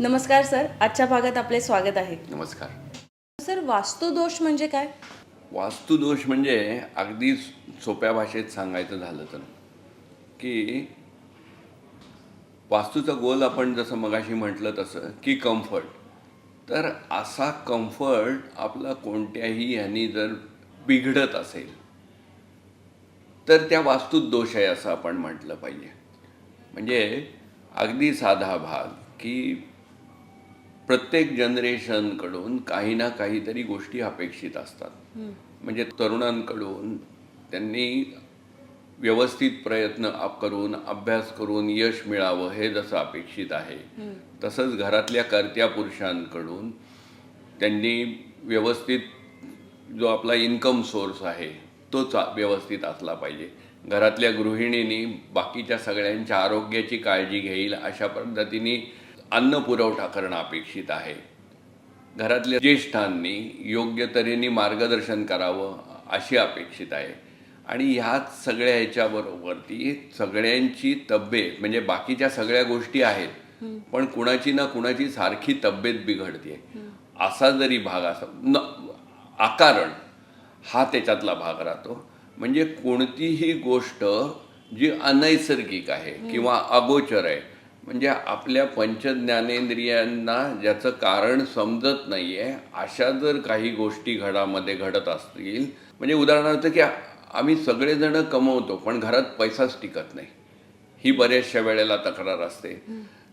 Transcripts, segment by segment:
नमस्कार सर. आजच्या भागात आपले स्वागत आहे. नमस्कार. सर वास्तुदोष म्हणजे काय? वास्तुदोष म्हणजे अगदी सोप्या भाषेत सांगायचं झालं तर की वास्तूचा गोल आपण जसं मगाशी म्हटलं तसं की कम्फर्ट तर असा कम्फर्ट आपला कोणत्याही ह्यानी जर बिघडत असेल तर त्या वास्तूत दोष आहे असं आपण म्हटलं पाहिजे. म्हणजे अगदी साधा भाग की प्रत्येक जनरेशनकडून काही ना काहीतरी गोष्टी अपेक्षित असतात. म्हणजे तरुणांकडून त्यांनी व्यवस्थित प्रयत्न करून अभ्यास करून यश मिळावं हे जसं अपेक्षित आहे तसंच घरातल्या कर्त्या पुरुषांकडून त्यांनी व्यवस्थित जो आपला इन्कम सोर्स आहे तो चा व्यवस्थित असला पाहिजे. घरातल्या गृहिणींनी बाकीच्या सगळ्यांच्या आरोग्याची काळजी घेईल अशा पद्धतीने अन्न पुरवठा करणं अपेक्षित आहे. घरातल्या ज्येष्ठांनी योग्य तऱ्हेने मार्गदर्शन करावं अशी अपेक्षित आहे. आणि ह्याच सगळ्या ह्याच्याबरोबरती सगळ्यांची तब्येत म्हणजे बाकीच्या सगळ्या गोष्टी आहेत पण कुणाची ना कुणाची सारखी तब्येत बिघडते असा जरी भाग असा न आकारण हा त्याच्यातला भाग राहतो. म्हणजे कोणतीही गोष्ट जी अनैसर्गिक आहे किंवा अगोचर आहे म्हणजे आपल्या पंचज्ञानेंद्रियांना ज्याचं कारण समजत नाही आहे अशा जर काही गोष्टी घडामध्ये घडत असतील म्हणजे उदाहरणार्थ की आम्ही सगळेजण कमवतो पण घरात पैसाच टिकत नाही. ही बऱ्याचशा वेळेला तक्रार असते.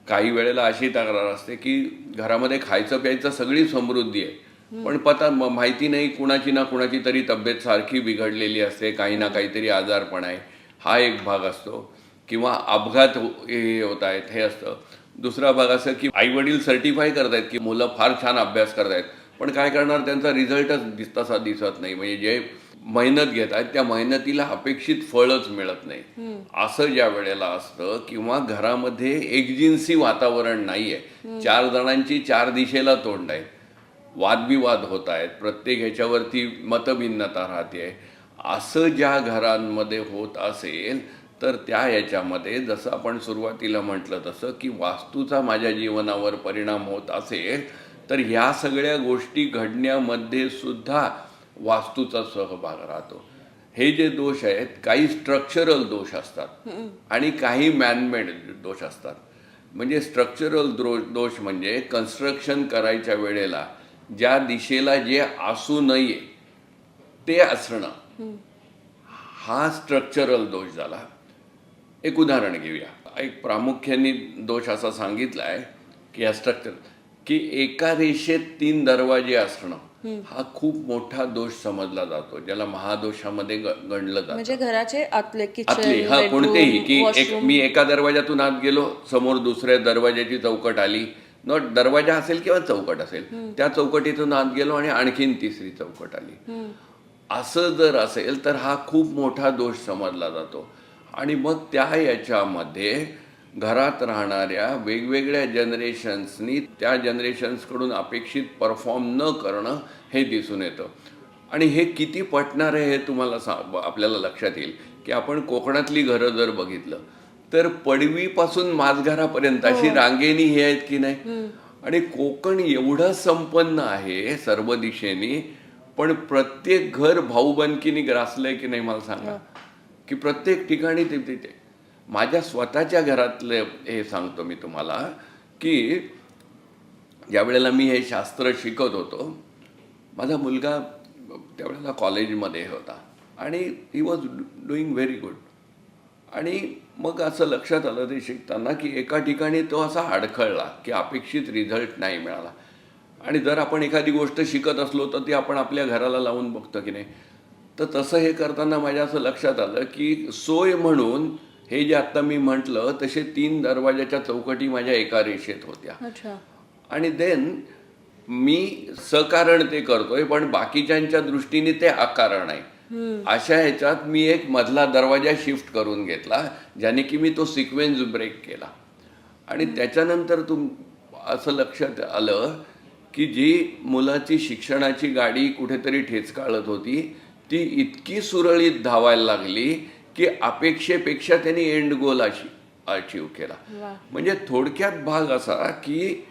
काही वेळेला अशी तक्रार असते की घरामध्ये खायचं प्यायचं सगळी समृद्धी आहे. पण पता माहिती नाही कुणाची ना कुणाची तरी तब्येत सारखी बिघडलेली असते काही ना काहीतरी आजारपण आहे. हा एक भाग असतो. किंवा अपघात हो- हे होत आहेत हे असतं. दुसरा भाग असं की आई वडील सर्टिफाय करतायत की मुलं फार छान अभ्यास करतायत. पण काय करणार त्यांचा रिझल्टच दिस तसा दिसत नाही. म्हणजे जे मेहनत घेत आहेत त्या मेहनतीला अपेक्षित फळच मिळत नाही. असं ज्या वेळेला असतं किंवा घरामध्ये एकजिन्सी वातावरण नाहीये. चार जणांची चार दिशेला तोंड आहे. वादविवाद होत आहेत. प्रत्येक ह्याच्यावरती मतभिन्नता राहते असं ज्या घरांमध्ये होत असेल तर त्या याच्यामध्ये जसं आपण सुरुवातीला म्हटलं तसं की वास्तूचा माझ्या जीवनावर परिणाम होत असेल तर ह्या सगळ्या गोष्टी घडण्यामध्ये सुद्धा वास्तूचा सहभाग राहतो. हे जे दोष आहेत काही स्ट्रक्चरल दोष असतात आणि काही मॅनमेड दोष असतात. म्हणजे स्ट्रक्चरल दोष म्हणजे कन्स्ट्रक्शन करायच्या वेळेला ज्या दिशेला जे असू नये ते असणं. हा स्ट्रक्चरल दोष झाला. एक उदाहरण घेऊया. एक प्रामुख्याने दोष असा सांगितला आहे की या स्ट्रक्चर की एका रेषेत तीन दरवाजे असणं हा खूप मोठा दोष समजला जातो ज्याला महादोषामध्ये गणलं जातं. म्हणजे घराचे आतले आतली हा कोणतेही की एक मी एका दरवाजातून आत गेलो समोर दुसऱ्या दरवाजाची चौकट आली न दरवाजा असेल किंवा चौकट असेल त्या चौकटीतून आत गेलो आणि आणखीन तिसरी चौकट आली. असं जर असेल तर हा खूप मोठा दोष समजला जातो. आणि मग त्या याच्यामध्ये घरात राहणाऱ्या वेगवेगळ्या जनरेशन्सनी त्या जनरेशन्सकडून अपेक्षित परफॉर्म न करणं हे दिसून येतं. आणि हे किती पटणार आहे हे तुम्हाला सा आपल्याला लक्षात येईल की आपण कोकणातली घरं जर बघितलं तर पडवीपासून माझघरापर्यंत अशी रांगेनी हे आहेत की नाही? आणि कोकण एवढं संपन्न आहे सर्व दिशेने पण प्रत्येक घर भाऊबंदकीने ग्रासलंय की नाही मला सांगा? की प्रत्येक ठिकाणी ते तिथे. माझ्या स्वतःच्या घरातलं हे सांगतो मी तुम्हाला की ज्या वेळेला मी हे शास्त्र शिकत होतो माझा मुलगा त्यावेळेला कॉलेजमध्ये होता आणि he was doing very good आणि मग असं लक्षात आलं ते शिकताना की एका ठिकाणी तो असा अडखळला की अपेक्षित रिझल्ट नाही मिळाला. आणि जर आपण एखादी गोष्ट शिकत असलो तर ती आपण आपल्या घराला लावून बघतो की नाही. तर तसं हे करताना माझ्या असं लक्षात आलं की सोय म्हणून हे जे आत्ता मी म्हटलं तसे तीन दरवाजाच्या चौकटी माझ्या एका रेषेत होत्या. अच्छा. आणि देन मी सकारण ते करतोय पण बाकीच्यांच्या दृष्टीने ते अकारण आहे. अशा ह्याच्यात मी एक मधला दरवाजा शिफ्ट करून घेतला ज्याने की मी तो सिक्वेन्स ब्रेक केला. आणि त्याच्यानंतर तुम असं लक्षात आलं की जी मुलाची शिक्षणाची गाडी कुठेतरी ठेचकाळत होती ती इतकी सुरळीत धावायला लागली की अपेक्षेपेक्षा त्यांनी एंड गोल अशी अचीव केला. म्हणजे थोडक्यात भाग असा की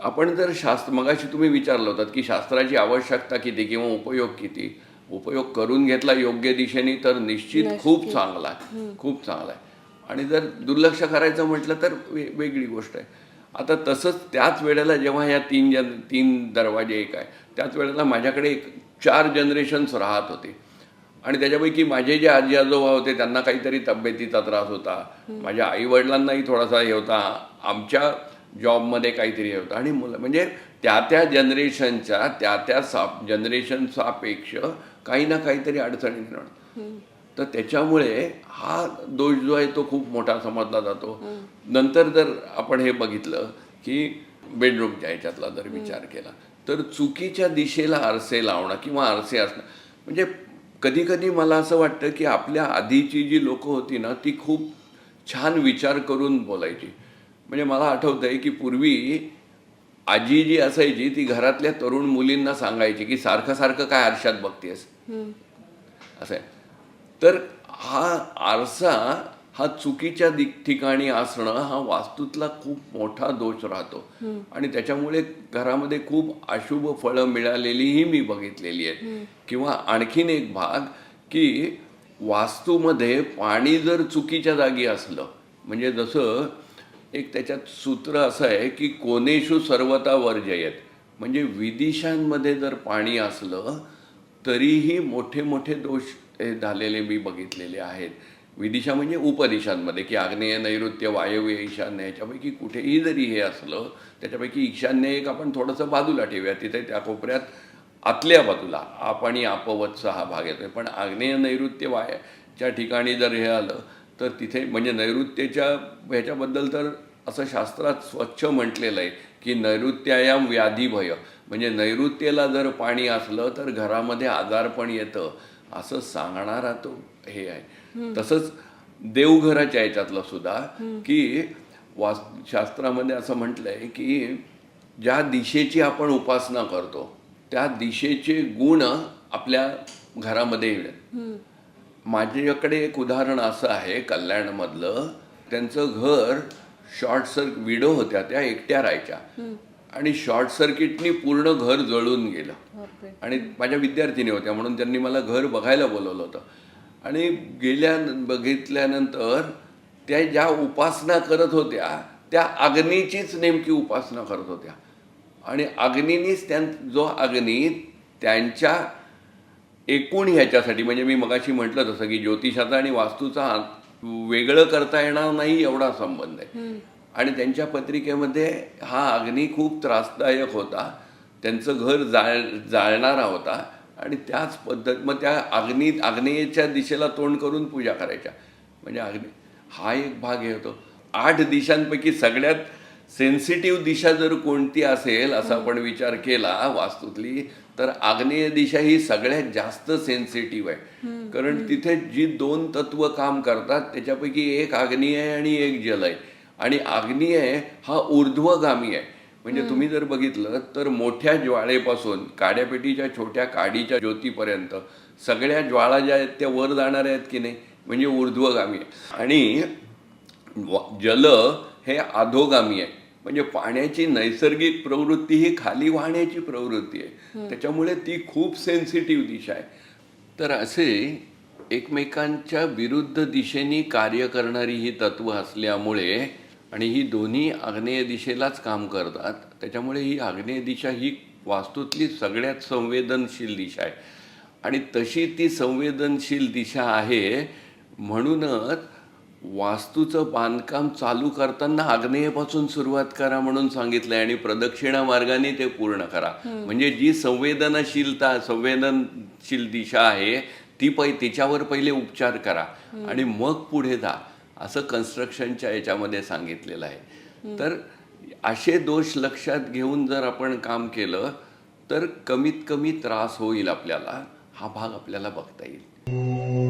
आपण जर शास्त्र मगाशी तुम्ही विचारलं होतात की शास्त्राची आवश्यकता किती किंवा उपयोग किती? उपयोग करून घेतला योग्य दिशेने तर निश्चित खूप चांगला आहे. खूप चांगला आहे. आणि जर दुर्लक्ष करायचं म्हटलं तर वे वेगळी गोष्ट आहे. आता तसंच त्याच वेळेला जेव्हा या तीन जन तीन दरवाजे एक आहे त्याच वेळेला माझ्याकडे एक चार जनरेशन्स राहत होते. आणि त्याच्यापैकी माझे जे आजी आजोबा होते त्यांना काहीतरी तब्येतीचा त्रास होता. माझ्या आई वडिलांनाही थोडासा हे होता. आमच्या जॉबमध्ये काहीतरी हे होतं. आणि मुलं म्हणजे त्या त्या जनरेशनच्या त्या त्या साप जनरेशन सापेक्ष काही ना काहीतरी अडचणी निर्माण. तर त्याच्यामुळे हा दोष जो आहे तो खूप मोठा समजला जातो. नंतर जर आपण हे बघितलं की बेडरूमच्या ह्याच्यातला जर विचार केला तर चुकीच्या दिशेला आरसे लावणं किंवा आरसे असणं. म्हणजे कधी कधी मला असं वाटतं की आपल्या आधीची जी लोकं होती ना ती खूप छान विचार करून बोलायची. म्हणजे मला आठवतं आहे की पूर्वी आजी जी असायची ती घरातल्या तरुण मुलींना सांगायची की सारखं सारखं काय आरशात बघतेस. असं आहे. तर हा आरसा हा चुकीच्या ठिकाणी असणं हा वास्तूतला खूप मोठा दोष राहतो. आणि त्याच्यामुळे घरामध्ये खूप अशुभ फळं मिळालेलीही मी बघितलेली आहेत. किंवा आणखीन एक भाग की वास्तूमध्ये पाणी जर चुकीच्या जागी असलं म्हणजे जसं एक त्याच्यात सूत्र असं आहे की कोनेषु सर्वता वर्जयत म्हणजे विदिशांमध्ये जर पाणी असलं तरीही मोठे मोठे दोष झालेले मी बघितलेले आहेत. विदिशा म्हणजे उपदिशांमध्ये की आग्नेय नैऋत्य वायव्य ईशान्य ह्याच्यापैकी कुठेही जरी हे असलं त्याच्यापैकी ईशान्य एक आपण थोडंसं बाजूला ठेवूया. तिथे त्या कोपऱ्यात आतल्या बाजूला आप आणि हा भाग येतोय. पण आग्नेय नैऋत्य वायाच्या ठिकाणी जर हे आलं तर तिथे म्हणजे नैऋत्यच्या ह्याच्याबद्दल तर असं शास्त्रात स्वच्छ म्हटलेलं आहे की नैऋत्यायाम व्याधीभय म्हणजे नैऋत्येला जर पाणी असलं तर घरामध्ये आजारपण येतं असं सांगणारा तो हे आहे. तसंच देवघराच्या याच्यातलं सुद्धा की वास शास्त्रामध्ये असं म्हटलंय की ज्या दिशेची आपण उपासना करतो त्या दिशेचे गुण आपल्या घरामध्ये माझ्याकडे एक उदाहरण असं आहे कल्याणमधलं. त्यांचं घर शॉर्ट सर्क विडो होत्या त्या एकट्या राहायच्या. आणि शॉर्ट सर्किटनी पूर्ण घर जळून गेलं. आणि माझ्या विद्यार्थिनी होत्या म्हणून त्यांनी मला घर बघायला बोलवलं होतं. आणि गेल्या बघितल्यानंतर त्या ज्या उपासना करत होत्या त्या अग्नीचीच नेमकी उपासना करत होत्या. आणि अग्नीनीच त्यां जो अग्नी त्यांच्या एकूण ह्याच्यासाठी म्हणजे मी मगाशी म्हटलं तसं की ज्योतिषाचा आणि वास्तूचा वेगळं करता येणार नाही एवढा संबंध आहे. आणि त्यांच्या पत्रिकेमध्ये हा अग्नी खूप त्रासदायक होता. त्यांचं घर जाळ जाळणारा होता. आणि त्याच पद्धत मग त्या अग्नी आग्नेयच्या दिशेला तोंड करून पूजा करायच्या. म्हणजे अग्नी हा एक भाग हे होतो. आठ दिशांपैकी सगळ्यात सेन्सिटिव्ह दिशा जर कोणती असेल असा आपण विचार केला वास्तूतली तर आग्नेय दिशा ही सगळ्यात जास्त सेन्सिटिव्ह आहे. कारण तिथे जी दोन तत्व काम करतात त्याच्यापैकी एक आग्नेय आहे आणि एक जल आहे आणि आग्नेय हा ऊर्ध्वगामी आहे. म्हणजे तुम्ही जर बघितलं तर मोठ्या ज्वाळेपासून काड्यापेटीच्या छोट्या काडीच्या ज्योतीपर्यंत सगळ्या ज्वाळा ज्या आहेत त्या वर जाणाऱ्या आहेत की नाही? म्हणजे ऊर्ध्वगामी आहे आणि जल हे अधोगामी आहे. म्हणजे पाण्याची नैसर्गिक प्रवृत्ती ही खाली वाहण्याची प्रवृत्ती आहे. त्याच्यामुळे ती खूप सेन्सिटिव्ह दिशा आहे. तर असे एकमेकांच्या विरुद्ध दिशेने कार्य करणारी ही तत्व असल्यामुळे आणि ही दोन्ही आग्नेय दिशेलाच काम करतात. त्याच्यामुळे ही आग्नेय दिशा ही वास्तूतली सगळ्यात संवेदनशील दिशा आहे. आणि तशी ती संवेदनशील दिशा आहे म्हणूनच वास्तूचं बांधकाम चालू करताना आग्नेयपासून सुरुवात करा म्हणून सांगितलंय आणि प्रदक्षिणा मार्गाने ते पूर्ण करा. म्हणजे जी संवेदनशीलता संवेदनशील दिशा आहे ती पै तिच्यावर पहिले उपचार करा. आणि मग पुढे जा. असं कन्स्ट्रक्शनच्या याच्यामध्ये सांगितलेलं आहे. तर असे दोष लक्षात घेऊन जर आपण काम केलं तर कमीत कमी त्रास होईल आपल्याला. हा भाग आपल्याला बघता येईल.